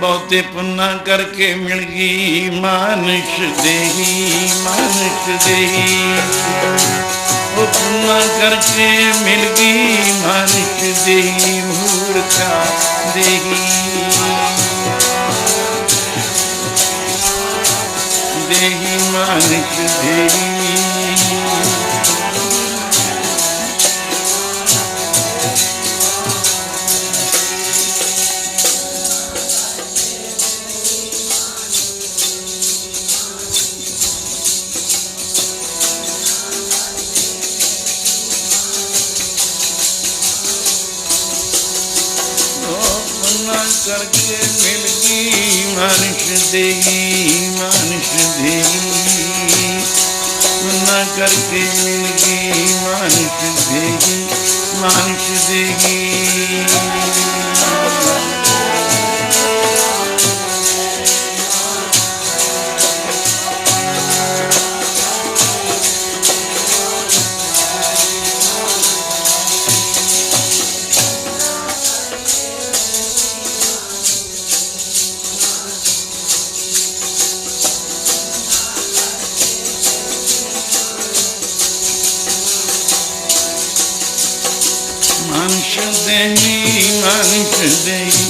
ਬਹੁਤੇ ਪੁੰਨਾ ਕਰਕੇ ਮਿਲ ਗਈ ਮਾਨਿਸ਼ ਦੇਹੀ ਮਾਨਿਸ਼ ਦੇਹੀ। ਉਹ ਪੁੰਨਾ ਕਰਕੇ ਮਿਲ ਗਈ ਮਾਨਿਸ਼ ਦੇਹੀ, ਮੂਰਖਾ ਦੇਹੀ। ਦੇਹੀ ਮਾਨਿਸ਼ ਦੇਹੀ। ਕਰੁਣਾ ਕਰਕੇ ਮਿਲ ਗਈ ਮਨੁਸ਼ ਦੇਹੀ ਮਨੁਸ਼ ਦੇਹੀ ਕਰੁਣਾ ਕਰਕੇ ਮਿਲ ਗਈ মানুষ দেহি মানুষ দেহি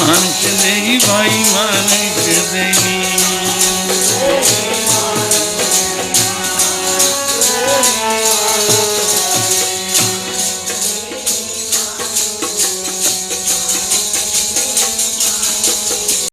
মানুষ দেহি ভাই মানুষ দেহি